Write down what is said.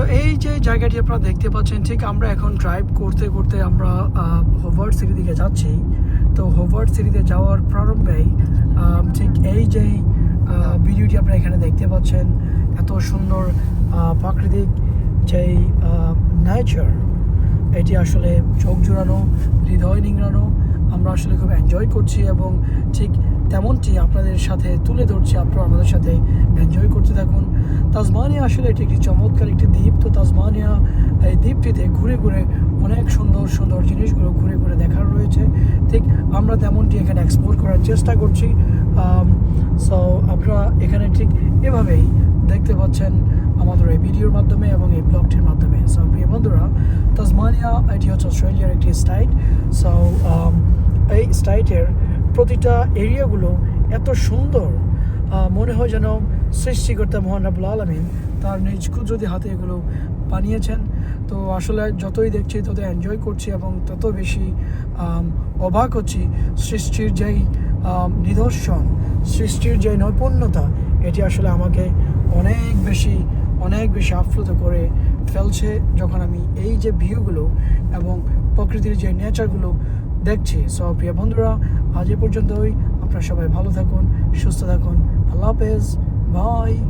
So এই যে জায়গাটি আপনারা দেখতে পাচ্ছেন, ঠিক আমরা এখন ড্রাইভ করতে করতে আমরা হোভার্ড সিটি দিকে যাচ্ছি। তো হোভার্ড সিটিতে যাওয়ার প্রারম্ভেই ঠিক এই যে ভিডিওটি আপনারা এখানে দেখতে পাচ্ছেন, এত সুন্দর প্রাকৃতিক যেই নেচার এটি আসলে চোখ জোড়ানো, হৃদয় নিংড়ানো, আমরা আসলে খুব এনজয় করছি এবং ঠিক তেমনটি আপনাদের সাথে তুলে ধরছি। আপনারা আমাদের সাথে এনজয় করতে থাকুন। তাজমানিয়া আসলে এটি একটি চমৎকার একটি দ্বীপ। তো তাজমানিয়া, এই দ্বীপটিতে ঘুরে ঘুরে অনেক সুন্দর সুন্দর জিনিসগুলো ঘুরে ঘুরে দেখার রয়েছে। ঠিক আমরা তেমনটি এখানে এক্সপ্লোর করার চেষ্টা করছি। সো আপনারা এখানে ঠিক এভাবেই দেখতে পাচ্ছেন আমাদের এই ভিডিওর মাধ্যমে এবং এই ব্লগটির মাধ্যমে। সো প্রিয় বন্ধুরা, তাজমানিয়া, এটি হচ্ছে অস্ট্রেলিয়ার একটি স্টাইট সো এই স্টাইটের প্রতিটা এরিয়াগুলো এত সুন্দর মনে হয় যেন সৃষ্টিকর্তা মহান রাবুল আলমিন তার নিজ কুদরতি হাতে এগুলো বানিয়েছেন। তো আসলে যতই দেখছি তত এনজয় করছি এবং তত বেশি অবাক হচ্ছি সৃষ্টির যেই নিদর্শন, সৃষ্টির যে নৈপুণ্যতা, এটি আসলে আমাকে অনেক বেশি অনেক বেশি আপ্লুত করে ফেলছে যখন আমি এই যে ভিউগুলো এবং প্রকৃতির যে নেচারগুলো দেখছি। সো প্রিয় বন্ধুরা, আজ এ পর্যন্তই। আপনারা সবাই ভালো থাকুন, সুস্থ থাকুন। আল্লাহ হাফেজ। Bye.